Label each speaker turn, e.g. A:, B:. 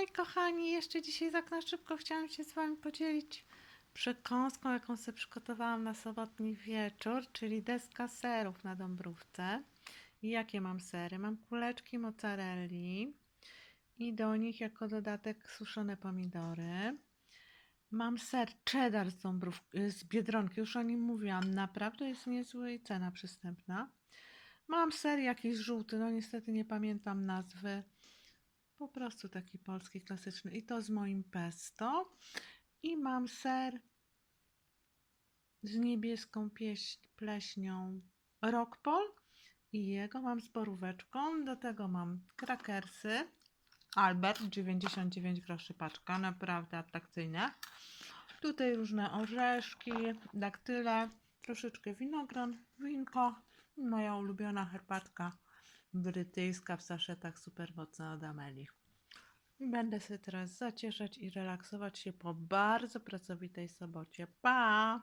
A: Hej kochani, jeszcze dzisiaj tak na szybko chciałam się z Wami podzielić przekąską, jaką sobie przygotowałam na sobotni wieczór, czyli deska serów na Dąbrówce. I jakie mam sery? Mam kuleczki mozzarelli i do nich jako dodatek suszone pomidory. Mam ser cheddar z, Dąbrów, z Biedronki, już o nim mówiłam, naprawdę jest niezły i cena przystępna. Mam ser jakiś żółty, no niestety nie pamiętam nazwy. Po prostu taki polski klasyczny. I to z moim pesto. I mam ser z niebieską pieś, pleśnią Rockpol. I jego mam z boróweczką. Do tego mam krakersy. Albert, 99 groszy paczka. Naprawdę atrakcyjne. Tutaj różne orzeszki, daktyle, troszeczkę winogron, winko. i Moja ulubiona herbatka brytyjska w saszetach super mocna od Ameli. Będę się teraz zacieszać i relaksować się po bardzo pracowitej sobocie. Pa!